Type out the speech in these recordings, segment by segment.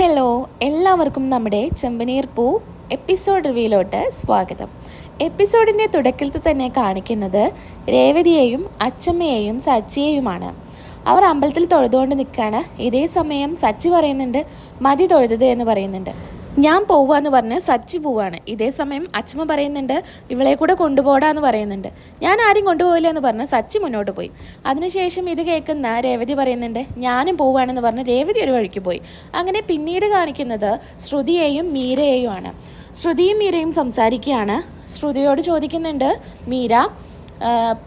Hello എല്ലാവർക്കും നമ്മുടെ ചെമ്പനീർ പൂ എപ്പിസോഡ് റിവ്യൂലോട്ട് സ്വാഗതം. എപ്പിസോഡിന്റെ തുടക്കത്തിൽ തന്നെ കാണിക്കുന്നത് രേവതിയെയും അച്ചമ്മയെയും സച്ചിയെയുമാണ്. അവർ അമ്പലത്തിൽ തൊഴുതുകൊണ്ട് നിൽക്കുകയാണ് ഇതേ സമയം സച്ചി പറയുന്നുണ്ട് മതി തൊഴുതത് എന്ന് പറയുന്നുണ്ട്. ഞാൻ പോവാന്ന് പറഞ്ഞ് സച്ചി പോവാണ്. ഇതേ സമയം അച്ഛമ്മ പറയുന്നുണ്ട് ഇവളെ കൂടെ കൊണ്ടുപോടാന്ന് പറയുന്നുണ്ട്. ഞാൻ ആരും കൊണ്ടുപോയില്ല എന്ന് പറഞ്ഞ് സച്ചി മുന്നോട്ട് പോയി. അതിനുശേഷം ഇത് കേൾക്കുന്ന രേവതി പറയുന്നുണ്ട് ഞാനും പോവാണെന്ന് പറഞ്ഞ് രേവതി ഒരു വഴിക്ക് പോയി. അങ്ങനെ പിന്നീട് കാണിക്കുന്നത് ശ്രുതിയെയും മീരയെയും ആണ് ശ്രുതിയും മീരയും സംസാരിക്കുകയാണ്. ശ്രുതിയോട് ചോദിക്കുന്നുണ്ട് മീര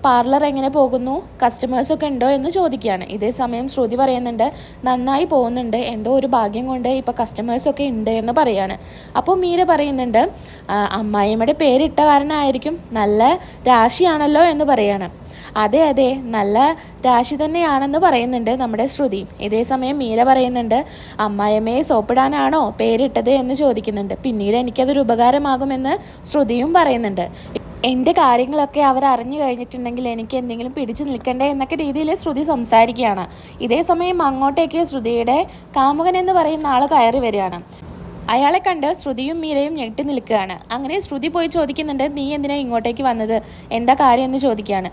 പാർലർ എങ്ങനെ പോകുന്നു? കസ്റ്റമേഴ്സൊക്കെ ഉണ്ടോ എന്ന് ചോദിക്കുകയാണ്. ഇതേ സമയം ശ്രുതി പറയുന്നുണ്ട് നന്നായി പോകുന്നുണ്ട്. എന്തോ ഒരു ഭാഗ്യം കൊണ്ട് ഇപ്പോൾ കസ്റ്റമേഴ്സൊക്കെ ഉണ്ട് എന്ന് പറയാണ്. അപ്പോൾ മീര പറയുന്നുണ്ട് അമ്മായിമ്മയുടെ പേരിട്ട കാരണമായിരിക്കും നല്ല രാശിയാണല്ലോ എന്ന് പറയാണ്. അതെ അതെ നല്ല രാശി തന്നെയാണെന്ന് പറയുന്നുണ്ട് നമ്മുടെ ശ്രുതി. ഇതേ സമയം മീര പറയുന്നുണ്ട് അമ്മായിയമ്മയെ സോപ്പിടാനാണോ പേരിട്ടത്? എന്ന് ചോദിക്കുന്നുണ്ട്. പിന്നീട് എനിക്കതൊരു ഉപകാരമാകുമെന്ന് ശ്രുതിയും പറയുന്നുണ്ട്. എന്റെ കാര്യങ്ങളൊക്കെ അവർ അറിഞ്ഞു കഴിഞ്ഞിട്ടുണ്ടെങ്കിൽ എനിക്ക് എന്തെങ്കിലും പിടിച്ചു നിൽക്കണ്ടേ എന്നൊക്കെ രീതിയിൽ ശ്രുതി സംസാരിക്കുകയാണ്. ഇതേ സമയം അങ്ങോട്ടേക്ക് ശ്രുതിയുടെ കാമുകൻ എന്ന് പറയുന്ന ആൾ കയറി വരികയാണ്. അയാളെ കണ്ട് ശ്രുതിയും മീരയും ഞെട്ടി നിൽക്കുകയാണ്. അങ്ങനെ ശ്രുതി പോയി ചോദിക്കുന്നുണ്ട് നീ എന്തിനാ ഇങ്ങോട്ടേക്ക് വന്നത്? എന്താ കാര്യം? എന്ന് ചോദിക്കുകയാണ്.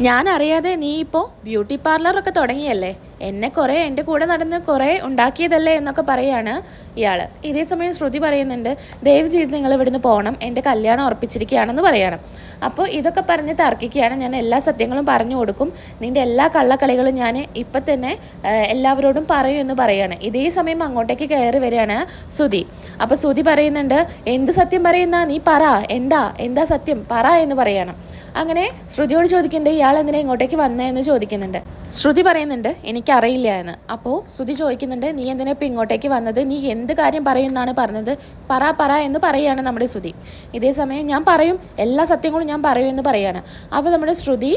ഞാൻ അറിയാതെ നീ ഇപ്പോൾ ബ്യൂട്ടി പാർലറൊക്കെ തുടങ്ങിയല്ലേ? എന്നെ കുറേ എന്റെ കൂടെ നടന്ന് കുറേ ഉണ്ടാക്കിയതല്ലേ എന്നൊക്കെ പറയാണ് ഇയാൾ ഇതേ സമയം ശ്രുതി പറയുന്നുണ്ട് ദയവ് ചെയ്ത് നിങ്ങൾ ഇവിടുന്ന് പോകണം എന്റെ കല്യാണം ഉറപ്പിച്ചിരിക്കുകയാണെന്ന് പറയണം. അപ്പോൾ ഇതൊക്കെ പറഞ്ഞ് തർക്കിക്കുകയാണ്. ഞാൻ എല്ലാ സത്യങ്ങളും പറഞ്ഞു കൊടുക്കും. നിന്റെ എല്ലാ കള്ളക്കളികളും ഞാൻ ഇപ്പം തന്നെ എല്ലാവരോടും പറയും എന്ന് പറയാണ്. ഇതേ സമയം അങ്ങോട്ടേക്ക് കയറി വരികയാണ് സുതി അപ്പോൾ സുതി പറയുന്നുണ്ട് എന്ത് സത്യം പറയുന്ന? നീ പറ. എന്താ? എന്താ സത്യം? പറ എന്ന് പറയണം. അങ്ങനെ ശ്രുതിയോട് ചോദിക്കുന്നുണ്ട് ഇയാൾ എന്തിനാ ഇങ്ങോട്ടേക്ക് വന്നതെന്ന് ചോദിക്കുന്നുണ്ട്. ശ്രുതി പറയുന്നുണ്ട് എനിക്കറിയില്ല എന്ന്. അപ്പോൾ ശ്രുതി ചോദിക്കുന്നുണ്ട് നീ എന്തിനാ ഇപ്പം ഇങ്ങോട്ടേക്ക് വന്നത്? നീ എന്ത് കാര്യം പറയുമെന്നാണ് പറഞ്ഞത്? പറ പറ എന്ന് പറയുകയാണ് നമ്മുടെ ശ്രുതി. ഇതേ സമയം ഞാൻ പറയും എല്ലാ സത്യങ്ങളും ഞാൻ പറയും എന്ന് പറയുകയാണ്. അപ്പോൾ നമ്മുടെ ശ്രുതി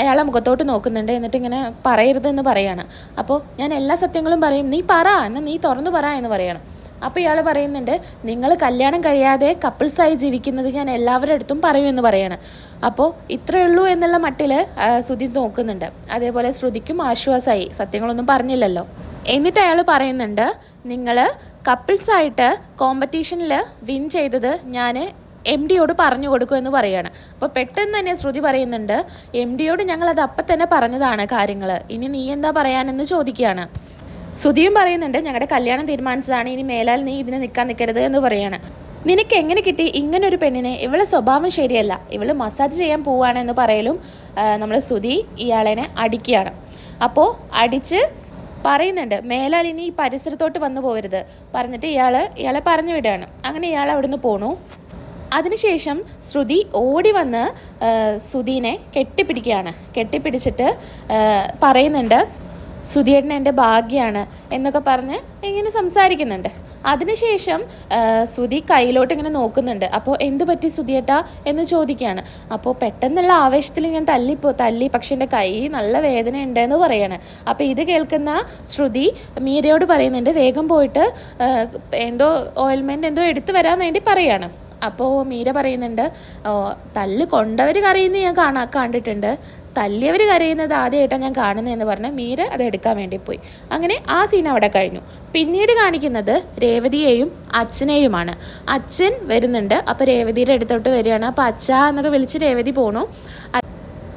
അയാളെ മുഖത്തോട്ട് നോക്കുന്നുണ്ട് എന്നിട്ട് ഇങ്ങനെ പറയരുത് എന്ന് പറയാണ് അപ്പോൾ ഞാൻ എല്ലാ സത്യങ്ങളും പറയും നീ പറ എന്നാൽ നീ തുറന്നു പറ എന്ന് പറയണം അപ്പോൾ ഇയാൾ പറയുന്നുണ്ട് നിങ്ങൾ കല്യാണം കഴിയാതെ കപ്പിൾസായി ജീവിക്കുന്നത് ഞാൻ എല്ലാവരുടെ അടുത്തും പറയുമെന്ന് പറയാണ്. അപ്പോൾ ഇത്രയേ ഉള്ളൂ എന്നുള്ള മട്ടിൽ ശ്രുതി നോക്കുന്നുണ്ട്. അതേപോലെ ശ്രുതിക്കും ആശ്വാസമായി സത്യങ്ങളൊന്നും പറഞ്ഞില്ലല്ലോ. എന്നിട്ട് അയാൾ പറയുന്നുണ്ട് നിങ്ങൾ കപ്പിൾസായിട്ട് കോമ്പറ്റീഷനിൽ വിൻ ചെയ്തത് ഞാൻ എം ഡിയോട് പറഞ്ഞു കൊടുക്കുമെന്ന് പറയുകയാണ് അപ്പോൾ പെട്ടെന്ന് തന്നെ ശ്രുതി പറയുന്നുണ്ട് എം ഡിയോട് ഞങ്ങൾ അത് അപ്പം തന്നെ പറഞ്ഞതാണ് കാര്യങ്ങൾ ഇനി നീ എന്താ പറയാനെന്ന് ചോദിക്കുകയാണ്. ശ്രുതിയും പറയുന്നുണ്ട് ഞങ്ങളുടെ കല്യാണം തീരുമാനിച്ചതാണ് ഇനി മേലാൽ നീ ഇതിനെ നിൽക്കാൻ നിൽക്കരുത് എന്ന് പറയാണ്. നിനക്ക് എങ്ങനെ കിട്ടി ഇങ്ങനൊരു പെണ്ണിനെ? ഇവളെ സ്വഭാവം ശരിയല്ല. ഇവൾ മസാജ് ചെയ്യാൻ പോവാണെന്ന് പറയലും നമ്മൾ ശ്രുതി ഇയാളെ അടിക്കുകയാണ്. അപ്പോൾ അടിച്ച് പറയുന്നുണ്ട് മേലാൽ ഇനി ഈ പരിസരത്തോട്ട് വന്നു പോകരുത് പറഞ്ഞിട്ട് ഇയാൾ ഇയാളെ പറഞ്ഞു വിടുകയാണ്. അങ്ങനെ ഇയാൾ അവിടുന്ന് പോണു. അതിനുശേഷം ശ്രുതി ഓടി വന്ന് സുധീനെ കെട്ടിപ്പിടിക്കുകയാണ്. കെട്ടിപ്പിടിച്ചിട്ട് പറയുന്നുണ്ട് സുധിയേട്ടൻ എന്റെ ഭാഗ്യമാണ് എന്നൊക്കെ പറഞ്ഞ് ഇങ്ങനെ സംസാരിക്കുന്നുണ്ട്. അതിനുശേഷം സുധി കയ്യിലോട്ട് ഇങ്ങനെ നോക്കുന്നുണ്ട്. അപ്പോൾ എന്ത് പറ്റി സുധിയേട്ടാ എന്ന് ചോദിക്കുകയാണ്. അപ്പോൾ പെട്ടെന്നുള്ള ആവേശത്തിൽ ഞാൻ തല്ലിപ്പോ തല്ലി പക്ഷെ എന്റെ കൈ നല്ല വേദന ഉണ്ട് എന്ന് പറയാണ്. അപ്പോൾ ഇത് കേൾക്കുന്ന ശ്രുതി മീരയോട് പറയുന്നുണ്ട് വേഗം പോയിട്ട് എന്തോ ഓയിൽമെന്റ് എന്തോ എടുത്തു വരാൻ വേണ്ടി പറയാണ്. അപ്പോൾ മീര പറയുന്നുണ്ട് "ഓ, തല്ല് കൊണ്ടവർ കരയുന്നത് ഞാൻ കാണാ കണ്ടിട്ടുണ്ട്. തല്ലിയവർ കരയുന്നത് ആദ്യമായിട്ടാണ് ഞാൻ കാണുന്നതെന്ന് പറഞ്ഞ് മീര അത് എടുക്കാൻ വേണ്ടി പോയി. അങ്ങനെ ആ സീൻ അവിടെ കഴിഞ്ഞു. പിന്നീട് കാണിക്കുന്നത് രേവതിയെയും അച്ഛനെയുമാണ്. അച്ഛൻ വരുന്നുണ്ട് അപ്പോൾ രേവതിയുടെ അടുത്തോട്ട് വരികയാണ്. അപ്പോൾ അച്ഛ എന്നൊക്കെ വിളിച്ച് രേവതി പോണു.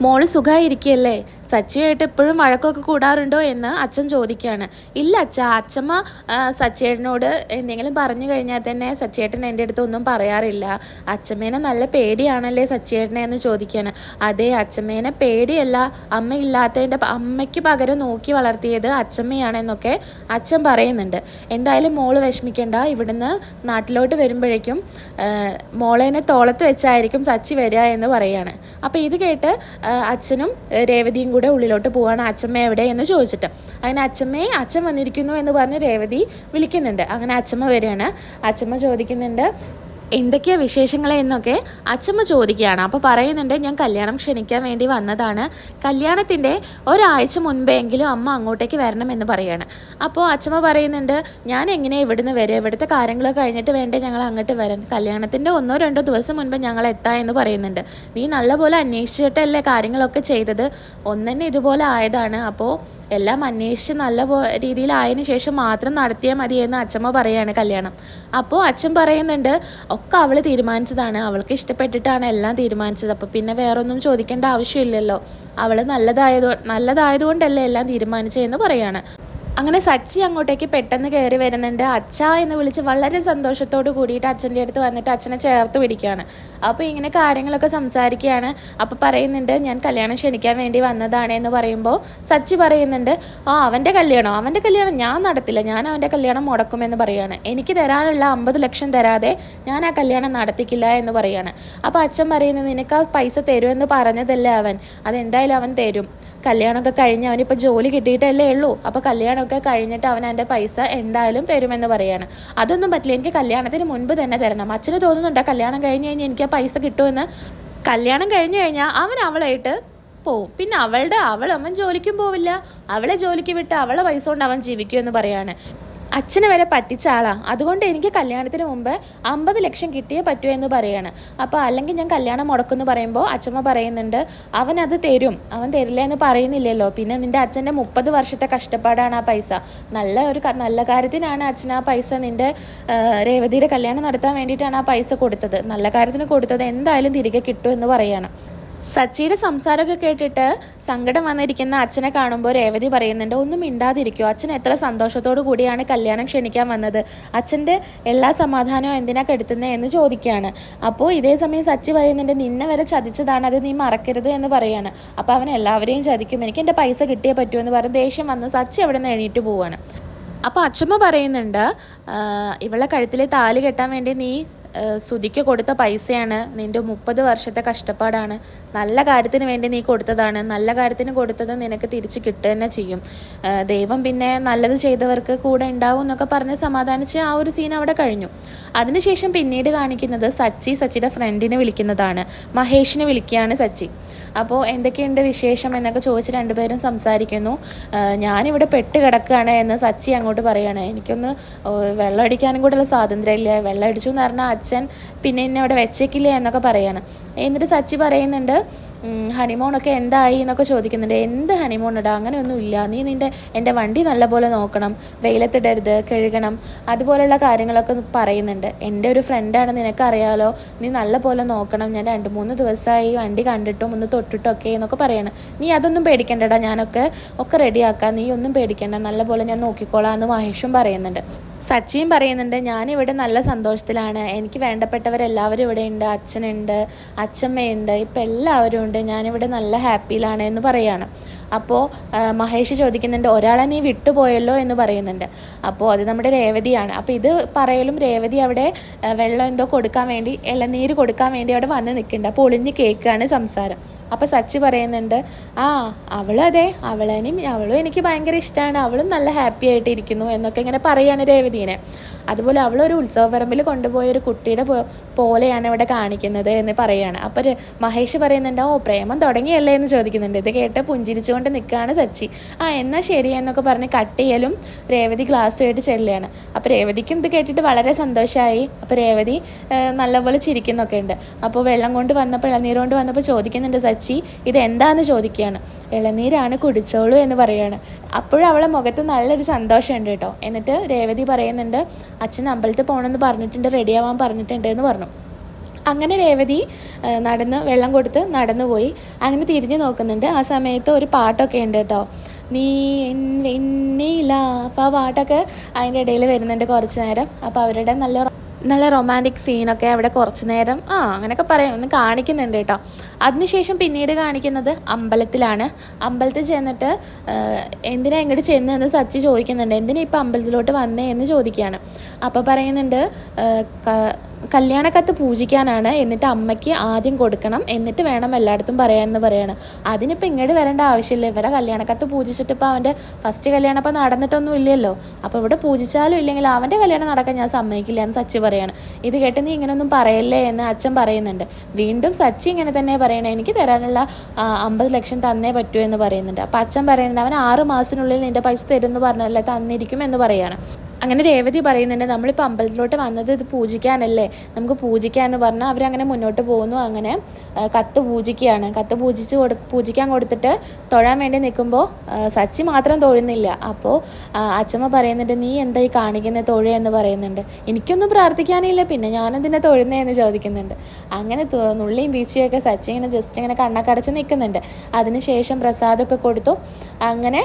മോൾ സുഖമായിരിക്കുകയല്ലേ സച്ചിയായിട്ട് എപ്പോഴും വഴക്കൊക്കെ കൂടാറുണ്ടോ എന്ന് അച്ഛൻ ചോദിക്കുകയാണ്. ഇല്ല അച്ഛ അച്ഛമ്മ സച്ചേട്ടനോട് എന്തെങ്കിലും പറഞ്ഞു കഴിഞ്ഞാൽ തന്നെ സച്ചിയേട്ടൻ എന്റെ അടുത്ത് ഒന്നും പറയാറില്ല. അച്ഛമ്മേനെ നല്ല പേടിയാണല്ലേ സച്ചിയേട്ടനെ എന്ന് ചോദിക്കുകയാണ്. അതെ അച്ഛമ്മേനെ പേടിയല്ല. അമ്മ ഇല്ലാത്തതിന്റെ അമ്മയ്ക്ക് പകരം നോക്കി വളർത്തിയത് അച്ഛമ്മയാണെന്നൊക്കെ അച്ഛൻ പറയുന്നുണ്ട്. എന്തായാലും മോൾ വിഷമിക്കേണ്ട. ഇവിടുന്ന് നാട്ടിലോട്ട് വരുമ്പോഴേക്കും മോളേനെ തോളത്ത് വെച്ചായിരിക്കും സച്ചി വരിക എന്ന് പറയുകയാണ്. അപ്പോൾ ഇത് കേട്ട് അച്ഛനും രേവതിയും കൂടെ ഉള്ളിലോട്ട് പോവാണ് അച്ഛമ്മ എവിടെ എന്ന് ചോദിച്ചിട്ട്. അങ്ങനെ അച്ഛമ്മയെ അച്ഛൻ വന്നിരിക്കുന്നു എന്ന് പറഞ്ഞ് രേവതി വിളിക്കുന്നുണ്ട്. അങ്ങനെ അച്ഛമ്മ വരികയാണ്. അച്ഛമ്മ ചോദിക്കുന്നുണ്ട് എന്തൊക്കെയാ വിശേഷങ്ങൾ എന്നൊക്കെ അച്ഛമ്മ ചോദിക്കുകയാണ്. അപ്പോൾ പറയുന്നുണ്ട് ഞാൻ കല്യാണം ക്ഷണിക്കാൻ വേണ്ടി വന്നതാണ്. കല്യാണത്തിന്റെ ഒരാഴ്ച മുൻപെങ്കിലും അമ്മ അങ്ങോട്ടേക്ക് വരണമെന്ന് പറയാണ്. അപ്പോൾ അച്ഛമ്മ പറയുന്നുണ്ട് ഞാൻ എങ്ങനെ ഇവിടുന്ന് വരിക ഇവിടുത്തെ കാര്യങ്ങൾ കഴിഞ്ഞിട്ട് വേണ്ടേ ഞങ്ങൾ അങ്ങോട്ട് വരാൻ? കല്യാണത്തിന്റെ ഒന്നോ രണ്ടോ ദിവസം മുൻപ് ഞങ്ങൾ എത്താം എന്ന് പറയുന്നുണ്ട്. നീ നല്ലപോലെ അന്വേഷിച്ചിട്ടല്ലേ കാര്യങ്ങളൊക്കെ ചെയ്തത്? ഒന്നെന്നെ ഇതുപോലെ ആയതാണ്. അപ്പോൾ എല്ലാം അന്വേഷിച്ച് നല്ല രീതിയിലായതിനു ശേഷം മാത്രം നടത്തിയാൽ മതിയെന്ന് അച്ഛമ്മ പറയാണ് കല്യാണം. അപ്പോൾ അച്ഛൻ പറയുന്നുണ്ട് ഒക്കെ അവൾ തീരുമാനിച്ചതാണ്. അവൾക്ക് ഇഷ്ടപ്പെട്ടിട്ടാണ് എല്ലാം തീരുമാനിച്ചത്. അപ്പോൾ പിന്നെ വേറൊന്നും ചോദിക്കേണ്ട ആവശ്യമില്ലല്ലോ. അവൾ നല്ലതായതോ നല്ലതായതുകൊണ്ടല്ലേ എല്ലാം തീരുമാനിച്ചതെന്ന് പറയാണ്. അങ്ങനെ സച്ചി അങ്ങോട്ടേക്ക് പെട്ടെന്ന് കയറി വരുന്നുണ്ട്. അച്ഛ എന്ന് വിളിച്ച് വളരെ സന്തോഷത്തോട് കൂടിയിട്ട് അച്ഛന്റെ അടുത്ത് വന്നിട്ട് അച്ഛനെ ചേർത്ത് പിടിക്കുകയാണ്. അപ്പോൾ ഇങ്ങനെ കാര്യങ്ങളൊക്കെ സംസാരിക്കുകയാണ്. അപ്പോൾ പറയുന്നുണ്ട് ഞാൻ കല്യാണം ക്ഷണിക്കാൻ വേണ്ടി വന്നതാണ് എന്ന് പറയുമ്പോൾ സച്ചി പറയുന്നുണ്ട് ആ അവന്റെ കല്യാണം അവന്റെ കല്യാണം ഞാൻ നടത്തില്ല. ഞാൻ അവന്റെ കല്യാണം മുടക്കുമെന്ന് പറയുകയാണ്. എനിക്ക് തരാനുള്ള അമ്പത് ലക്ഷം തരാതെ ഞാൻ ആ കല്യാണം നടത്തിക്കില്ല എന്ന് പറയുകയാണ്. അപ്പോൾ അച്ഛൻ പറയുന്നത് നിനക്ക് ആ പൈസ തരുമെന്ന് പറഞ്ഞതല്ലേ അവൻ? അതെന്തായാലും അവൻ തരും. കല്യാണമൊക്കെ കഴിഞ്ഞ് അവനിപ്പോൾ ജോലി കിട്ടിയിട്ടല്ലേ ഉള്ളൂ. അപ്പോൾ കല്യാണമൊക്കെ കഴിഞ്ഞിട്ട് അവൻ എന്റെ പൈസ എന്തായാലും തരുമെന്ന് പറയാണ്. അതൊന്നും പറ്റില്ല. എനിക്ക് കല്യാണത്തിന് മുൻപ് തന്നെ തരണം. അച്ഛന് തോന്നുന്നുണ്ടോ കല്യാണം കഴിഞ്ഞ് കഴിഞ്ഞ് എനിക്ക് ആ പൈസ കിട്ടുമെന്ന്? കല്യാണം കഴിഞ്ഞ് കഴിഞ്ഞാൽ അവൻ അവളായിട്ട് പോവും. പിന്നെ അവളുടെ അവൾ അവൻ ജോലിക്കും പോവില്ല. അവളെ ജോലിക്ക് വിട്ട് അവളെ പൈസ കൊണ്ട് അവൻ ജീവിക്കുമെന്ന് പറയാണ്. അച്ഛനെ വരെ പറ്റിച്ച ആളാണ് അതുകൊണ്ട് എനിക്ക് കല്യാണത്തിന് മുമ്പ് അമ്പത് ലക്ഷം കിട്ടിയേ പറ്റൂ എന്ന് പറയാണ്. അപ്പോൾ അല്ലെങ്കിൽ ഞാൻ കല്യാണം മുടക്കുമെന്ന് പറയുമ്പോൾ അച്ഛമ്മ പറയുന്നുണ്ട് അവൻ അത് തരും. അവൻ തരില്ല എന്ന് പറയുന്നില്ലല്ലോ. പിന്നെ നിന്റെ അച്ഛന്റെ മുപ്പത് വർഷത്തെ കഷ്ടപ്പാടാണ് ആ പൈസ. നല്ല ഒരു നല്ല കാര്യത്തിനാണ് അച്ഛൻ ആ പൈസ നിന്റെ രേവതിയുടെ കല്യാണം നടത്താൻ വേണ്ടിയിട്ടാണ് ആ പൈസ കൊടുത്തത്. നല്ല കാര്യത്തിന് കൊടുത്തത് എന്തായാലും തിരികെ കിട്ടും എന്ന് പറയാണ്. സച്ചിയുടെ സംസാരമൊക്കെ കേട്ടിട്ട് സങ്കടം വന്നിരിക്കുന്ന അച്ഛനെ കാണുമ്പോൾ രേവതി പറയുന്നുണ്ട് ഒന്നും മിണ്ടാതിരിക്കുമോ അച്ഛൻ എത്ര സന്തോഷത്തോടു കൂടിയാണ് കല്യാണം ക്ഷണിക്കാൻ വന്നത്. അച്ഛന്റെ എല്ലാ സമാധാനവും എന്തിനാ കെടുത്തുന്നത് എന്ന് ചോദിക്കുകയാണ്. അപ്പോൾ ഇതേ സമയം സച്ചി പറയുന്നുണ്ട് നിന്നെ വരെ ചതിച്ചതാണ് അത് നീ മറക്കരുത് എന്ന് പറയാണ്. അപ്പോൾ അവൻ എല്ലാവരെയും ചതിക്കും. എനിക്ക് എന്റെ പൈസ കിട്ടിയേ പറ്റൂ എന്ന് പറഞ്ഞ് ദേഷ്യം വന്ന് സച്ചി അവിടെ നിന്ന് എണീറ്റ് പോവാണ്. അപ്പോൾ അച്ഛമ്മ പറയുന്നുണ്ട് ഇവളെ കഴുത്തിലെ താൽ കെട്ടാൻ വേണ്ടി നീ സുധിക്ക് കൊടുത്ത പൈസയാണ് നിന്റെ മുപ്പത് വർഷത്തെ കഷ്ടപ്പാടാണ്. നല്ല കാര്യത്തിന് വേണ്ടി നീ കൊടുത്തതാണ്. നല്ല കാര്യത്തിന് കൊടുത്തത് നിനക്ക് തിരിച്ച് കിട്ടുക തന്നെ ചെയ്യും ദൈവം പിന്നെ നല്ലത് ചെയ്തവർക്ക് കൂടെ ഉണ്ടാവും എന്നൊക്കെ പറഞ്ഞ് സമാധാനിച്ച് ആ ഒരു സീൻ അവിടെ കഴിഞ്ഞു. അതിനുശേഷം പിന്നീട് കാണിക്കുന്നത് സച്ചി സച്ചിയുടെ ഫ്രണ്ടിനെ വിളിക്കുന്നതാണ്. മഹേഷിനെ വിളിക്കുകയാണ് സച്ചി. അപ്പോൾ എന്തൊക്കെയുണ്ട് വിശേഷം എന്നൊക്കെ ചോദിച്ച് രണ്ടുപേരും സംസാരിക്കുന്നു. ഞാനിവിടെ പെട്ട് കിടക്കുകയാണ് എന്ന് സച്ചി അങ്ങോട്ട് പറയുകയാണ് എനിക്കൊന്ന് വെള്ളം അടിക്കാനും കൂടെയുള്ള സ്വാതന്ത്ര്യമില്ല വെള്ളം അടിച്ചു എന്ന് പറഞ്ഞാൽ അച്ഛൻ പിന്നെ എന്നെ അവിടെ വെച്ചേക്കില്ല എന്നൊക്കെ പറയാണ്. എന്നിട്ട് സച്ചി പറയുന്നുണ്ട് ഹണിമൂണൊക്കെ എന്തായി എന്നൊക്കെ ചോദിക്കുന്നുണ്ട്. എന്ത് ഹണിമൂൺ ഇടാ അങ്ങനെയൊന്നുമില്ല. നീ നിന്റെ എന്റെ വണ്ടി നല്ലപോലെ നോക്കണം. വെയിലത്തിടരുത് കഴുകണം. അതുപോലുള്ള കാര്യങ്ങളൊക്കെ പറയുന്നുണ്ട്. എന്റെ ഒരു ഫ്രണ്ടാണ് നിനക്കറിയാലോ? നീ നല്ലപോലെ നോക്കണം. ഞാൻ രണ്ട് മൂന്ന് ദിവസമായി വണ്ടി കണ്ടിട്ടും ഒന്ന് തൊട്ടിട്ടൊക്കെ എന്നൊക്കെ പറയണം. നീ അതൊന്നും പേടിക്കണ്ടടാ ഞാനൊക്കെ ഒക്കെ റെഡിയാക്കാം നീ ഒന്നും പേടിക്കണ്ട. നല്ലപോലെ ഞാൻ നോക്കിക്കോളാം എന്ന് മഹേഷും പറയുന്നുണ്ട്. സച്ചിയും പറയുന്നുണ്ട് ഞാനിവിടെ നല്ല സന്തോഷത്തിലാണ്. എനിക്ക് വേണ്ടപ്പെട്ടവരെല്ലാവരും ഇവിടെ ഉണ്ട് അച്ഛനുണ്ട് അച്ഛമ്മയുണ്ട്. ഇപ്പം എല്ലാവരും ഉണ്ട്. ഞാനിവിടെ നല്ല ഹാപ്പിയിലാണ് എന്ന് പറയാണ്. അപ്പോൾ മഹേഷ് ചോദിക്കുന്നുണ്ട് ഒരാളെ നീ വിട്ടുപോയല്ലോ എന്ന് പറയുന്നുണ്ട്. അപ്പോൾ അത് നമ്മുടെ രേവതിയാണ്. അപ്പോൾ ഇത് പറയലും രേവതി അവിടെ വെള്ളം എന്തോ കൊടുക്കാൻ വേണ്ടി ഇളനീര് കൊടുക്കാൻ വേണ്ടി അവിടെ വന്ന് നിൽക്കുന്നുണ്ട്. അപ്പോൾ ഒളിഞ്ഞ് കേൾക്കുകയാണ് സംസാരം. അപ്പോൾ സച്ചി പറയുന്നുണ്ട് ആ അവളതെ അതെ അവളെയും അവളും എനിക്ക് ഭയങ്കര ഇഷ്ടമാണ് അവളും നല്ല ഹാപ്പി ആയിട്ട് ഇരിക്കുന്നു എന്നൊക്കെ ഇങ്ങനെ പറയുകയാണ് രേവതീനെ. അതുപോലെ അവളൊരു ഉത്സവപ്പറമ്പിൽ കൊണ്ടുപോയ ഒരു കുട്ടിയുടെ പോലെയാണ് ഇവിടെ കാണിക്കുന്നത് എന്ന് പറയുകയാണ് അപ്പോൾ മഹേഷ് പറയുന്നുണ്ട് ഓ പ്രേമം തുടങ്ങിയല്ലേ എന്ന് ചോദിക്കുന്നുണ്ട്. ഇത് കേട്ട് പുഞ്ചിരിച്ചുകൊണ്ട് നിൽക്കുകയാണ് സച്ചി. ആ എന്നാൽ ശരി എന്നൊക്കെ പറഞ്ഞ് കട്ട് ചെയ്യലും രേവതി ഗ്ലാസ്സുമായിട്ട് ചെല്ലുകയാണ് അപ്പോൾ രേവതിക്കും ഇത് കേട്ടിട്ട് വളരെ സന്തോഷമായി അപ്പോൾ രേവതി നല്ലപോലെ ചിരിക്കുന്നൊക്കെ ഉണ്ട്. അപ്പോൾ വെള്ളം കൊണ്ട് വന്നപ്പോൾ ഇളനീർ കൊണ്ട് വന്നപ്പോൾ ചോദിക്കുന്നുണ്ട് സച്ചി ഇത് എന്താന്ന് ചോദിക്കുകയാണ് ഇളനീരാണ് കുടിച്ചോളൂ എന്ന് പറയുകയാണ് അപ്പോഴും അവളെ മുഖത്ത് നല്ലൊരു സന്തോഷമുണ്ട് കേട്ടോ. എന്നിട്ട് രേവതി പറയുന്നുണ്ട് അച്ഛൻ അമ്പലത്തിൽ പോകണമെന്ന് പറഞ്ഞിട്ടുണ്ട് റെഡിയാവാൻ പറഞ്ഞിട്ടുണ്ട് എന്ന് പറഞ്ഞു. അങ്ങനെ രേവതി നടന്ന് വെള്ളം കൊടുത്ത് നടന്നു പോയി അങ്ങനെ തിരിഞ്ഞു നോക്കുന്നുണ്ട്. ആ സമയത്ത് ഒരു പാട്ടൊക്കെ ഉണ്ട് കേട്ടോ. നീ എന്നില്ല അപ്പോൾ ആ പാട്ടൊക്കെ അതിന്റെ ഇടയിൽ വരുന്നുണ്ട് കുറച്ച് നേരം. അപ്പോൾ അവരുടെ നല്ല നല്ല റൊമാന്റിക് സീനൊക്കെ അവിടെ കുറച്ച് നേരം ആ അങ്ങനെയൊക്കെ പറയാം. ഒന്ന് കാണിക്കുന്നുണ്ട് കേട്ടോ. അതിനുശേഷം പിന്നീട് കാണിക്കുന്നത് അമ്പലത്തിലാണ്. അമ്പലത്തിൽ ചെന്നിട്ട് എന്തിനാ ഇങ്ങോട്ട് ചെന്നതെന്ന് സച്ചി ചോദിക്കുന്നുണ്ട്. എന്തിനാ ഇപ്പം അമ്പലത്തിലോട്ട് വന്നേ എന്ന് ചോദിക്കുകയാണ് അപ്പോൾ പറയുന്നുണ്ട് കല്യാണക്കത്ത് പൂജിക്കാനാണ്. എന്നിട്ട് അമ്മയ്ക്ക് ആദ്യം കൊടുക്കണം. എന്നിട്ട് വേണം എല്ലായിടത്തും പറയാമെന്ന് പറയാണ്. അതിനിപ്പോൾ ഇങ്ങോട്ട് വരേണ്ട ആവശ്യമില്ല. ഇവരെ കല്യാണക്കത്ത് പൂജിച്ചിട്ട് ഇപ്പോൾ അവന്റെ ഫസ്റ്റ് കല്യാണം ഇപ്പോൾ നടന്നിട്ടൊന്നും ഇല്ലല്ലോ. അപ്പോൾ ഇവിടെ പൂജിച്ചാലും ഇല്ലെങ്കിൽ അവന്റെ കല്യാണം നടക്കാൻ ഞാൻ സമ്മതിക്കില്ല എന്ന് സച്ചി പറയാണ്. ഇത് കേട്ട് നീ ഇങ്ങനെയൊന്നും പറയല്ലേ എന്ന് അച്ഛൻ പറയുന്നുണ്ട്. വീണ്ടും സച്ചി ഇങ്ങനെ തന്നെ പറയണേ എനിക്ക് തരാനുള്ള അമ്പത് ലക്ഷം തന്നേ പറ്റൂ എന്ന് പറയുന്നുണ്ട്. അപ്പോൾ അച്ഛൻ പറയുന്നുണ്ട് അവൻ ആറ് മാസത്തിനുള്ളിൽ നിന്റെ പൈസ തരും എന്ന് പറഞ്ഞല്ലേ തന്നിരിക്കും എന്ന് പറയാണ്. അങ്ങനെ രേവതി പറയുന്നുണ്ട് നമ്മളിപ്പോൾ അമ്പലത്തിലോട്ട് വന്നത് ഇത് പൂജിക്കാനല്ലേ? നമുക്ക് പൂജിക്കാമെന്ന് പറഞ്ഞാൽ അവരങ്ങനെ മുന്നോട്ട് പോകുന്നു അങ്ങനെ കത്ത് പൂജിക്കുകയാണ്. കത്ത് പൂജിച്ച് കൊടു പൂജിക്കാൻ കൊടുത്തിട്ട് തൊഴാൻ വേണ്ടി നിൽക്കുമ്പോൾ സച്ചി മാത്രം തൊഴുന്നില്ല. അപ്പോൾ അച്ഛമ്മ പറയുന്നുണ്ട് നീ എന്താ ഈ കാണിക്കുന്ന തൊഴ എന്ന് പറയുന്നുണ്ട്. എനിക്കൊന്നും പ്രാർത്ഥിക്കാനില്ല പിന്നെ ഞാനെന്തിനാ തൊഴുന്നതെന്ന് ചോദിക്കുന്നുണ്ട്. അങ്ങനെ നുള്ളിയും വീഴ്ചയൊക്കെ സച്ചി ഇങ്ങനെ ജസ്റ്റ് ഇങ്ങനെ കണ്ണക്കടച്ച് നിൽക്കുന്നുണ്ട്. അതിനുശേഷം പ്രസാദമൊക്കെ കൊടുത്തു. അങ്ങനെ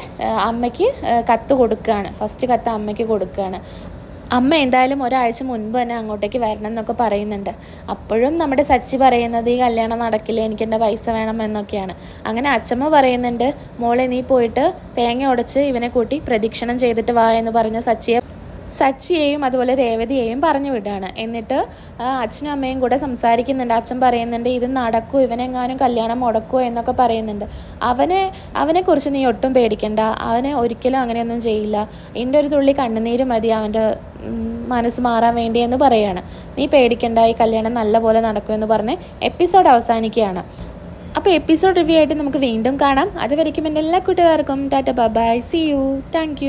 അമ്മയ്ക്ക് കത്ത് കൊടുക്കുകയാണ്. ഫസ്റ്റ് കത്ത് അമ്മയ്ക്ക് കൊടുക്കുകയാണ് അമ്മ എന്തായാലും ഒരാഴ്ച മുൻപ് തന്നെ അങ്ങോട്ടേക്ക് വരണം എന്നൊക്കെ പറയുന്നുണ്ട്. അപ്പോഴും നമ്മുടെ സച്ചി പറയുന്നത് ഈ കല്യാണം നടക്കില്ല എനിക്ക് എന്റെ പൈസ വേണം എന്നൊക്കെയാണ്. അങ്ങനെ അച്ചമ്മ പറയുന്നുണ്ട് മോളെ നീ പോയിട്ട് തേങ്ങ ഉടച്ച് ഇവനെ കൂട്ടി പ്രദക്ഷിണം ചെയ്തിട്ട് വാ എന്ന് പറഞ്ഞ സച്ചിയെ സച്ചിയെയും അതുപോലെ രേവതിയെയും പറഞ്ഞു വിടുകയാണ് എന്നിട്ട് അച്ഛനും അമ്മയും കൂടെ സംസാരിക്കുന്നുണ്ട്. അച്ഛൻ പറയുന്നുണ്ട് ഇത് നടക്കൂ ഇവനെങ്ങാനും കല്യാണം മുടക്കുമോ എന്നൊക്കെ പറയുന്നുണ്ട്. അവനെ അവനെക്കുറിച്ച് നീ ഒട്ടും പേടിക്കണ്ട. അവനെ ഒരിക്കലും അങ്ങനെയൊന്നും ചെയ്യില്ല. എന്റെ ഒരു തുള്ളി കണ്ണുനീര് മതി അവന്റെ മനസ്സ് മാറാൻ വേണ്ടി എന്ന് പറയുകയാണ് നീ പേടിക്കണ്ട ഈ കല്യാണം നല്ലപോലെ എന്ന് പറഞ്ഞ് എപ്പിസോഡ് അവസാനിക്കുകയാണ്. അപ്പോൾ എപ്പിസോഡ് റിവ്യൂ ആയിട്ട് നമുക്ക് വീണ്ടും കാണാം. അതുവരയ്ക്കും എന്റെ എല്ലാ കൂട്ടുകാർക്കും Tata bye see you. Thank